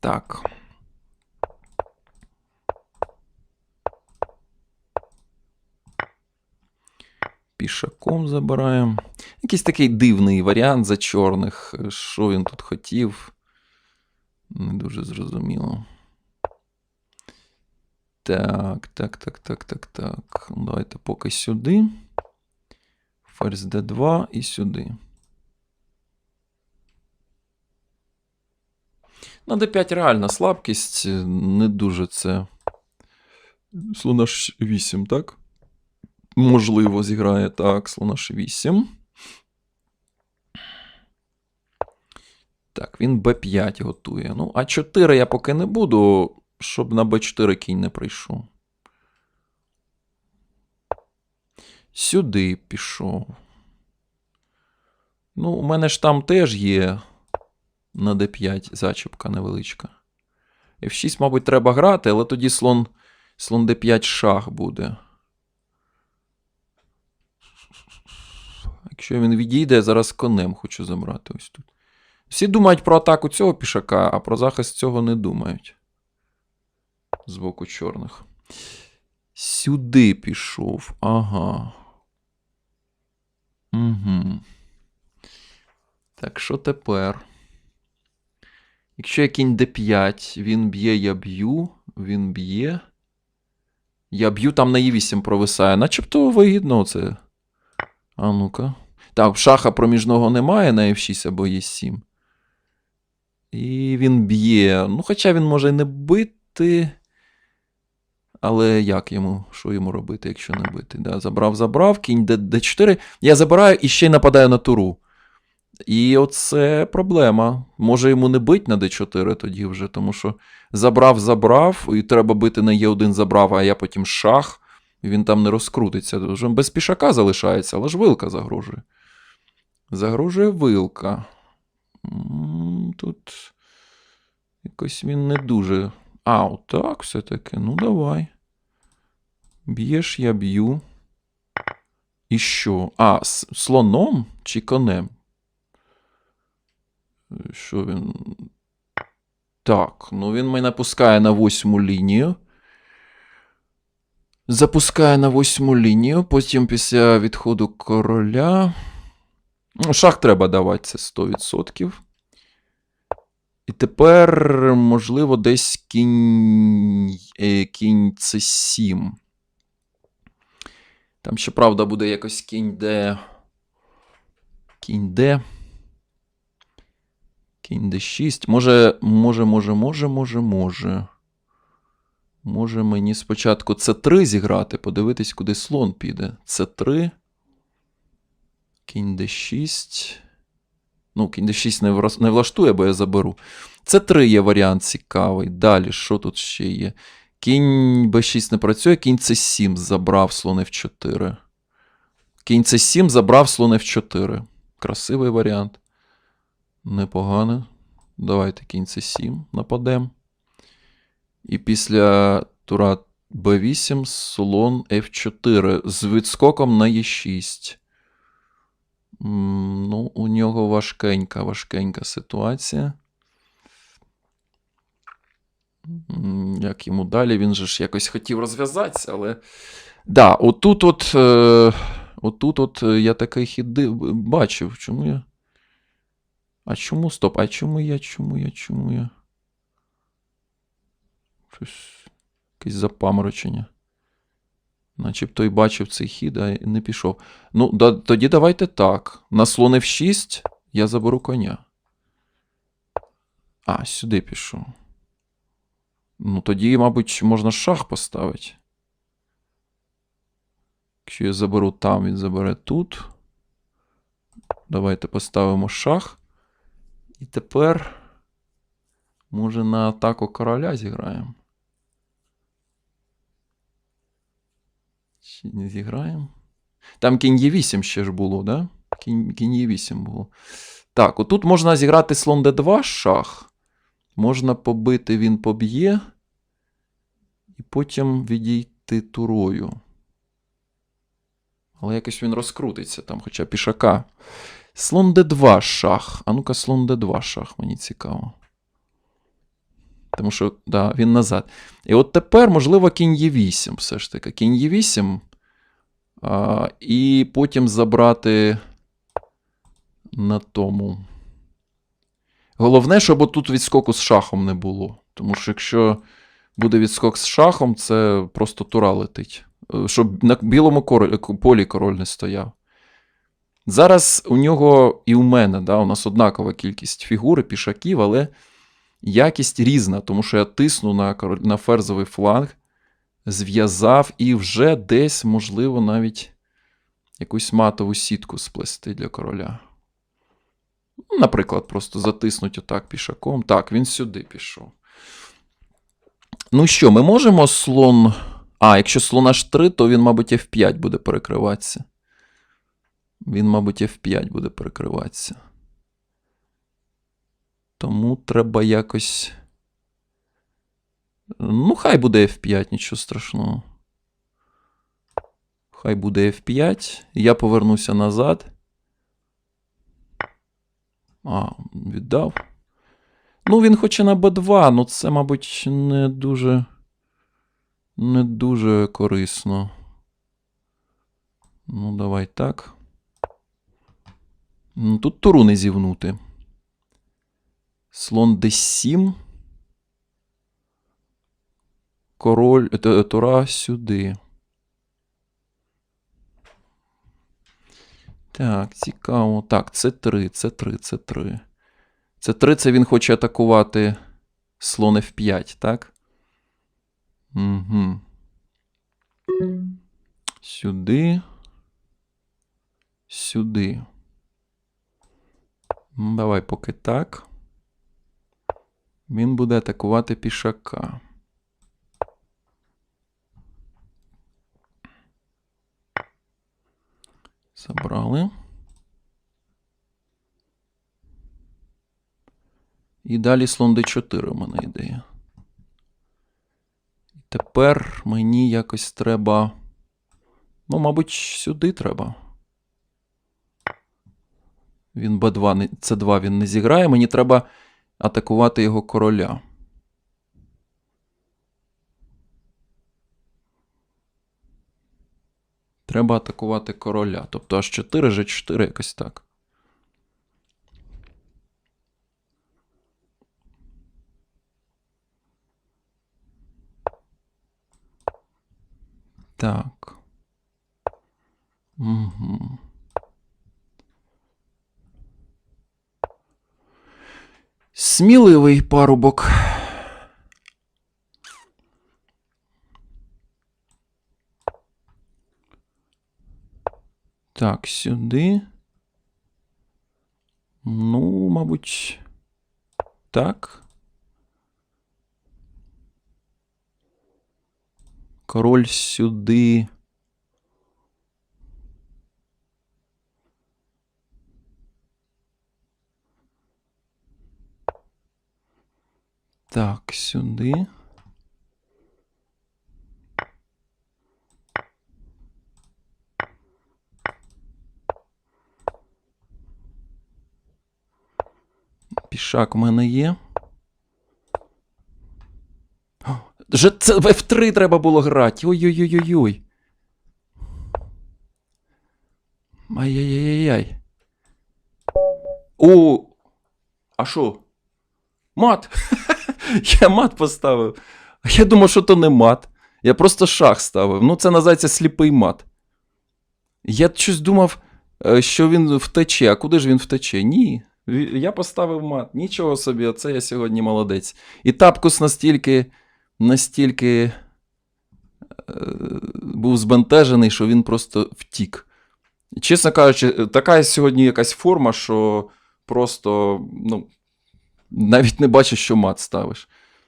Так. Пішаком забираємо. Якийсь такий дивний варіант за чорних. Що він тут хотів? Не дуже зрозуміло. Так, так, так, так, так, так. Давайте поки сюди. Ферзь d2 і сюди. На d5 реальна слабкість, не дуже це. Слона ж 8, так? Можливо, зіграє так, слона ж 8. Так, він b5 готує. Ну, а 4 я поки не буду, щоб на b4 кінь не прийшов. Сюди пішов. Ну, у мене ж там теж є на d5 зачіпка невеличка. F6, мабуть, треба грати, але тоді слон, слон d5 шах буде. Якщо він відійде, я зараз конем хочу забрати ось тут. Всі думають про атаку цього пішака, а про захист цього не думають. З боку чорних. Сюди пішов. Ага. Угу. Так, що тепер? Якщо я кінь d5, він б'є, я б'ю, він б'є. Я б'ю там на e8 провисає. Начебто вигідно це. А ну-ка. Так, шаха проміжного немає на f6 або e7. І він б'є. Ну, хоча він може не бити. Але як йому? Що йому робити, якщо не бити? Да, Забрав, забрав, кінь d4. Я забираю і ще й нападаю на туру. І оце проблема. Може йому не бить на d4 тоді вже, тому що забрав, забрав, і треба бити на e1 забрав, а я потім шах. І він там не розкрутиться. Вже без пішака залишається, але ж вилка загрожує. Загрожує вилка. Тут якось він не дуже. А, отак все-таки. Ну, давай. Б'єш, я б'ю. І що? А, слоном чи конем? Що він. Так, ну він мене пускає на восьму лінію. Запускає на восьму лінію. Потім після відходу короля. Ну, шах треба давати, це 100%. І тепер, можливо, десь кінь е, кінь c 7 Там, щоправда, буде якось кінь Д. Кінь Д. Кінь d6. Може, може, може, може, може, може. Може мені спочатку c3 зіграти, подивитись, куди слон піде. c3. Кінь d6. Ну, кінь d6 не, влаштує, бо я заберу. c3 є варіант цікавий. Далі, що тут ще є? Кінь b6 не працює, кінь c7 забрав слон f4. Кінь c7 забрав слон f4. Красивий варіант. Непогано. Давайте кінь c7 нападемо. І після тура b8 слон f4 з відскоком на e6. Ну, у нього важкенька, важкенька ситуація. Як йому далі? Він же ж якось хотів розв'язатися, але. Да, отут от. Е... Отут от я такий хід бачив. Чому я. А чому стоп? А чому я? Чому я? Чому я? Щось. Якесь запаморочення. Начебто й бачив цей хід, а не пішов. Ну, да, тоді давайте так. На слон F6 я заберу коня. А, сюди пішов. Ну, тоді, мабуть, можна шах поставити. Якщо я заберу там, він забере тут. Давайте поставимо шах. І тепер, може, на атаку короля зіграємо. Чи не зіграємо? Там кінь Е8 ще ж було, да? Кінь, кінь Е8 було. Так, отут можна зіграти слон d2 шах. Можна побити, він поб'є. І потім відійти турою. Але якось він розкрутиться там, хоча пішака. Слон d2 шах. А ну-ка, слон d2 шах, мені цікаво. Тому що да, він назад. І от тепер, можливо, кінь Є8, все ж таки. Кінь Є8. А, і потім забрати на тому. Головне, щоб тут відскоку з шахом не було. Тому що якщо буде відскок з шахом, це просто тура летить. Е, Щоб на білому король, полі король не стояв. Зараз у нього і у мене, да, у нас однакова кількість фігури, пішаків, але якість різна, тому що я тисну на, на ферзовий фланг, зв'язав і вже десь, можливо, навіть якусь матову сітку сплести для короля. Ну, Наприклад, просто затиснуть отак пішаком. Так, він сюди пішов. Ну що, ми можемо слон. А, якщо слон H3, то він, мабуть, F5 буде перекриватися. Він, мабуть, F5 буде перекриватися. Тому треба якось. Ну, хай буде F5, нічого страшного. Хай буде F5. Я повернуся назад. А, віддав. Ну, він хоче на Б2, ну це, мабуть, не дуже. Не дуже корисно. Ну, давай так. Тут туру не зівнути. Слон d7. Король. е, Тура сюди. Так, цікаво. Так, це 3, це 3, це 3. Це 3 це він хоче атакувати слон F5, так? Угу. Сюди. Сюди. Давай поки так. Він буде атакувати пішака. Забрали. І далі слон d4 у мене ідея. Тепер мені якось треба. Ну, мабуть, сюди треба. Він b2, не- c2 він не зіграє. Мені треба атакувати його короля. Треба атакувати короля. Тобто H4, G4, якось так. Так. Угу. Сміливий парубок. Так, сюди. Ну, мабуть, так. Король сюди. Так, сюди. Пішак в мене є. О, Же це в F3 треба було грати. Ой-ой-ой-ой-ой. Ай-яй-яй-яй. О! А що? Мат! Я мат поставив. А я думав, що то не мат. Я просто шах ставив. Ну, це називається сліпий мат. Я щось думав, е, що він втече. А куди ж він втече? Ні. Я поставив мат. Нічого собі, оце я сьогодні молодець. І тапкус настільки, настільки е, був збентежений, що він просто втік. Чесно кажучи, така сьогодні якась форма, що просто ну, навіть не бачиш, що мат ставиш.